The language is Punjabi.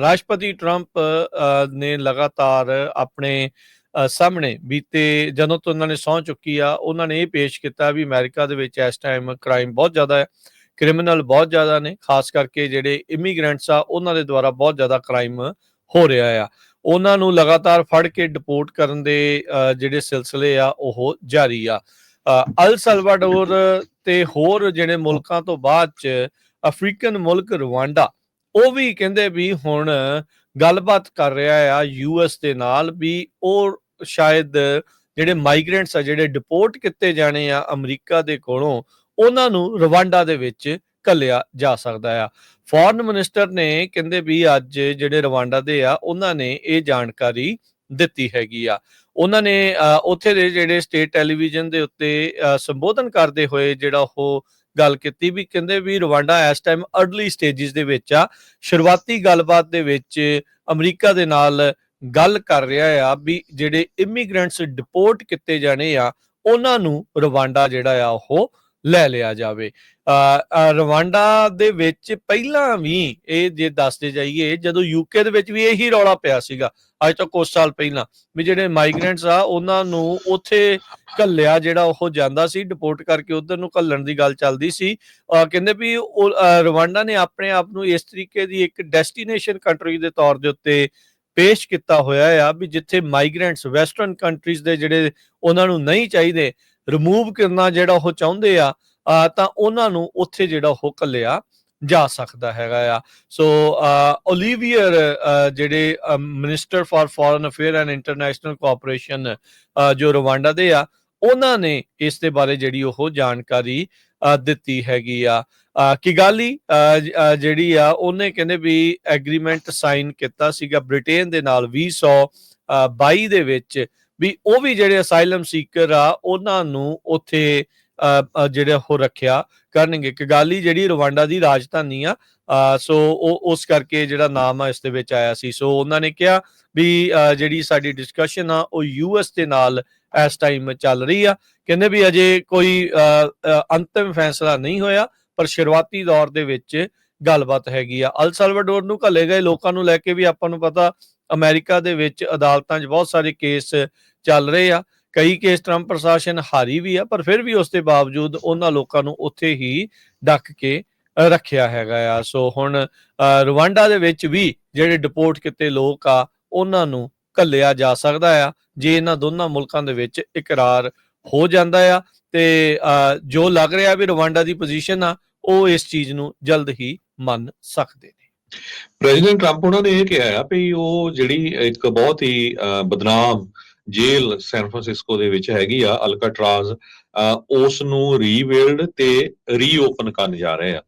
ਰਾਸ਼ਟਰਪਤੀ ਟਰੰਪ ਨੇ ਲਗਾਤਾਰ ਆਪਣੇ ਸਾਹਮਣੇ ਬੀਤੇ ਜਦੋਂ ਤੋਂ ਉਹਨਾਂ ਨੇ ਸਹੁੰ ਚੁੱਕੀ ਆ ਉਹਨਾਂ ਨੇ ਇਹ ਪੇਸ਼ ਕੀਤਾ ਵੀ ਅਮਰੀਕਾ ਦੇ ਵਿੱਚ ਇਸ ਟਾਈਮ ਕ੍ਰਾਈਮ ਬਹੁਤ ਜ਼ਿਆਦਾ ਹੈ ਕ੍ਰਿਮੀਨਲ ਬਹੁਤ ਜ਼ਿਆਦਾ ਨੇ ਖਾਸ ਕਰਕੇ ਜਿਹੜੇ ਇਮੀਗ੍ਰੈਂਟਸ ਆ ਉਹਨਾਂ ਦੇ ਦੁਆਰਾ ਬਹੁਤ ਜ਼ਿਆਦਾ ਕ੍ਰਾਈਮ ਹੋ ਰਿਹਾ ਆ। ਉਹਨਾਂ ਨੂੰ ਲਗਾਤਾਰ ਫੜ ਕੇ ਡਿਪੋਰਟ ਕਰਨ ਦੇ ਜਿਹੜੇ ਸਿਲਸਿਲੇ ਆ ਉਹ ਜਾਰੀ ਆ। ਅ, ਅਲ ਸਲਵਾਡੋਰ ਤੇ ਹੋਰ ਜਿਹੜੇ ਮੁਲਕਾਂ ਤੋਂ ਬਾਅਦ ਚ ਅਫਰੀਕਨ ਮੁਲਕ ਰਵਾਂਡਾ ਉਹ ਵੀ ਕਹਿੰਦੇ ਵੀ ਹੁਣ ਗੱਲਬਾਤ ਕਰ ਰਿਹਾ ਆ ਯੂਐਸ ਦੇ ਨਾਲ ਵੀ ਉਹ ਸ਼ਾਇਦ ਜਿਹੜੇ ਮਾਈਗ੍ਰੈਂਟਸ ਆ, ਜਿਹੜੇ ਡਿਪੋਰਟ ਕੀਤੇ ਜਾਣੇ ਆ ਅਮਰੀਕਾ ਦੇ ਕੋਲੋਂ, ਉਹਨਾਂ ਨੂੰ ਰਵਾਂਡਾ ਦੇ ਵਿੱਚ ਘੱਲਿਆ ਜਾ ਸਕਦਾ ਆ। ਫੋਰਨ ਮਿਨਿਸਟਰ ਨੇ ਕਹਿੰਦੇ ਵੀ ਅੱਜ ਜਿਹੜੇ ਰਵਾਂਡਾ ਦੇ ਆ, ਉਹਨਾਂ ਨੇ ਇਹ ਜਾਣਕਾਰੀ ਦਿੱਤੀ ਹੈਗੀ ਆ। ਉਹਨਾਂ ਨੇ ਉੱਥੇ ਦੇ ਜਿਹੜੇ ਸਟੇਟ ਟੈਲੀਵਿਜ਼ਨ ਦੇ ਉੱਤੇ ਸੰਬੋਧਨ ਕਰਦੇ ਹੋਏ ਜਿਹੜਾ ਉਹ ਗੱਲ ਕੀਤੀ ਵੀ ਕਹਿੰਦੇ ਵੀ ਰਵਾਂਡਾ ਇਸ ਟਾਈਮ ਅਰਲੀ ਸਟੇਜਸ ਦੇ ਵਿੱਚ ਆ। ਸ਼ੁਰੂਆਤੀ ਗੱਲਬਾਤ ਦੇ ਵਿੱਚ ਅਮਰੀਕਾ ਦੇ ਨਾਲ ਗੱਲ ਕਰ ਰਿਹਾ ਆ ਵੀ ਜਿਹੜੇ ਇਮੀਗ੍ਰੈਂਟਸ ਡਿਪੋਰਟ ਕੀਤੇ ਜਾਣੇ ਆ, ਉਹਨਾਂ ਨੂੰ ਰਵਾਂਡਾ ਜਿਹੜਾ ਆ ਉਹ ਲੈ ਲਿਆ ਜਾਵੇ। ਰਵਾਂਡਾ ਦੇ ਵਿੱਚ ਪਹਿਲਾਂ ਵੀ ਇਹ ਜੇ ਦੱਸਦੇ ਜਾਈਏ ਜਦੋਂ ਯੂਕੇ ਦੇ ਵਿੱਚ ਵੀ ਇਹੀ ਰੌਲਾ ਪਿਆ ਸੀਗਾ ਅੱਜ ਤੋਂ ਕੁਝ ਸਾਲ ਪਹਿਲਾਂ ਵੀ ਜਿਹੜੇ ਮਾਈਗ੍ਰੈਂਟਸ ਆ ਉਹਨਾਂ ਨੂੰ ਉੱਥੇ ਘੱਲਿਆ ਜਿਹੜਾ ਉਹ ਜਾਂਦਾ ਸੀ ਡਿਪੋਰਟ ਕਰਕੇ ਉਧਰ ਨੂੰ ਘੱਲਣ ਦੀ ਗੱਲ ਚੱਲਦੀ ਸੀ। ਕਹਿੰਦੇ ਵੀ ਉਹ, ਰਵਾਂਡਾ ਨੇ ਆਪਣੇ ਆਪ ਨੂੰ ਇਸ ਤਰੀਕੇ ਦੀ ਇੱਕ ਡੈਸਟੀਨੇਸ਼ਨ ਕੰਟਰੀ ਦੇ ਤੌਰ ਦੇ ਉੱਤੇ ਪੇਸ਼ ਕੀਤਾ ਹੋਇਆ ਆ ਵੀ ਜਿੱਥੇ ਮਾਈਗ੍ਰੈਂਟਸ ਵੈਸਟਰਨ ਕੰਟਰੀਜ਼ ਦੇ ਜਿਹੜੇ ਉਹਨਾਂ ਨੂੰ ਨਹੀਂ ਚਾਹੀਦੇ ਰਿਮੂਵ ਕਰਨਾ ਜਿਹੜਾ ਉਹ ਚਾਹੁੰਦੇ ਆ ਤਾਂ ਉਹਨਾਂ ਨੂੰ ਉੱਥੇ ਜਿਹੜਾ ਉਹ ਘੱਲਿਆ ਜਾ ਸਕਦਾ ਹੈਗਾ ਆ। ਸੋ ਓਲੀਵੀਅਰ ਜਿਹੜੇ minister for foreign affair and international cooperation ਜੋ ਰਵਾਂਡਾ ਦੇ ਆ, ਉਹਨਾਂ ਨੇ ਇਸ ਦੇ ਬਾਰੇ ਜਿਹੜੀ ਉਹ ਜਾਣਕਾਰੀ ਦਿੱਤੀ ਹੈਗੀ ਆ। ਅ, ਕਿਗਾਲੀ ਜਿਹੜੀ ਆ ਉਹਨੇ ਕਹਿੰਦੇ ਵੀ ਐਗਰੀਮੈਂਟ ਸਾਈਨ ਕੀਤਾ ਸੀਗਾ ਬ੍ਰਿਟੇਨ ਦੇ ਨਾਲ 2022 ਦੇ ਵਿੱਚ ਵੀ ਉਹ ਵੀ ਜਿਹੜੇ ਅਸਾਈਲਮ ਸੀਕਰ ਆ ਉਹਨਾਂ ਨੂੰ ਉੱਥੇ ਜਿਹੜੇ ਉਹ ਰੱਖਿਆ ਕਰਨਗੇ। ਕਿਗਾਲੀ ਜਿਹੜੀ ਰਵਾਂਡਾ ਦੀ ਰਾਜਧਾਨੀ ਆ ਸੋ ਉਹ ਉਸ ਕਰਕੇ ਜਿਹੜਾ ਨਾਮ ਆ ਇਸ ਦੇ ਵਿੱਚ ਆਇਆ ਸੀ। ਸੋ ਉਹਨਾਂ ਨੇ ਕਿਹਾ ਵੀ ਜਿਹੜੀ ਸਾਡੀ ਡਿਸਕਸ਼ਨ ਆ ਉਹ ਯੂਐਸ ਦੇ ਨਾਲ ਇਸ ਟਾਈਮ ਚੱਲ ਰਹੀ ਆ। ਕਹਿੰਦੇ ਵੀ ਅਜੇ ਕੋਈ ਅ, ਅੰਤਿਮ ਫੈਸਲਾ ਨਹੀਂ ਹੋਇਆ ਪਰ ਸ਼ੁਰੂਆਤੀ ਦੌਰ ਦੇ ਵਿੱਚ ਗੱਲਬਾਤ ਹੈਗੀ ਆ। ਅਲ ਸਲਵਾਡੋਰ ਨੂੰ ਘੱਲੇ ਗਏ ਲੋਕਾਂ ਨੂੰ ਲੈ ਕੇ ਵੀ ਆਪਾਂ ਨੂੰ ਪਤਾ ਅਮਰੀਕਾ ਦੇ ਵਿੱਚ ਅਦਾਲਤਾਂ 'ਚ ਬਹੁਤ ਸਾਰੇ ਕੇਸ ਚੱਲ ਰਹੇ ਆ। ਕਈ ਕੇਸ ਟਰੰਪ ਪ੍ਰਸ਼ਾਸਨ ਹਾਰੀ ਵੀ ਆ, ਪਰ ਫਿਰ ਵੀ ਉਸ ਦੇ ਬਾਵਜੂਦ ਉਹਨਾਂ ਲੋਕਾਂ ਨੂੰ ਉੱਥੇ ਹੀ ਡੱਕ ਕੇ ਰੱਖਿਆ ਹੈਗਾ ਆ। ਸੋ ਹੁਣ ਰਵਾਂਡਾ ਦੇ ਵਿੱਚ ਵੀ ਜਿਹੜੇ ਡਿਪੋਰਟ ਕੀਤੇ ਲੋਕ ਆ, ਉਹਨਾਂ ਨੂੰ ਘੱਲਿਆ ਜਾ ਸਕਦਾ ਆ। ਜੇ ਇਹਨਾਂ ਦੋਨਾਂ ਮੁਲਕਾਂ ਦੇ ਵਿੱਚ ਇਕਰਾਰ ਹੋ ਜਾਂਦਾ ਆ, ਤੇ ਜੋ ਲੱਗ ਰਿਹਾ ਵੀ ਰਵਾਂਡਾ ਦੀ ਪੋਜੀਸ਼ਨ ਆ, ਉਹ ਇਸ ਚੀਜ਼ ਨੂੰ ਜਲਦ ਹੀ ਮੰਨ ਸਕਦੇ ਨੇ। ਪ੍ਰੈਜ਼ੀਡੈਂਟ ਟਰੰਪ ਉਹਨਾਂ ਨੇ ਇਹ ਕਿਹਾ ਆ ਵੀ ਉਹ ਜਿਹੜੀ ਇੱਕ ਬਹੁਤ ਹੀ ਬਦਨਾਮ ਜੇਲ੍ਹ ਸੈਨ ਫਰਾਂਸਿਸਕੋ ਦੇ ਵਿੱਚ ਹੈਗੀ ਆ ਅਲਕਾਟਰਾਜ਼ ਅਹ, ਉਸ ਨੂੰ ਰੀਬਿਲਡ ਤੇ ਰੀਓਪਨ ਕਰਨ ਜਾ ਰਹੇ ਆ।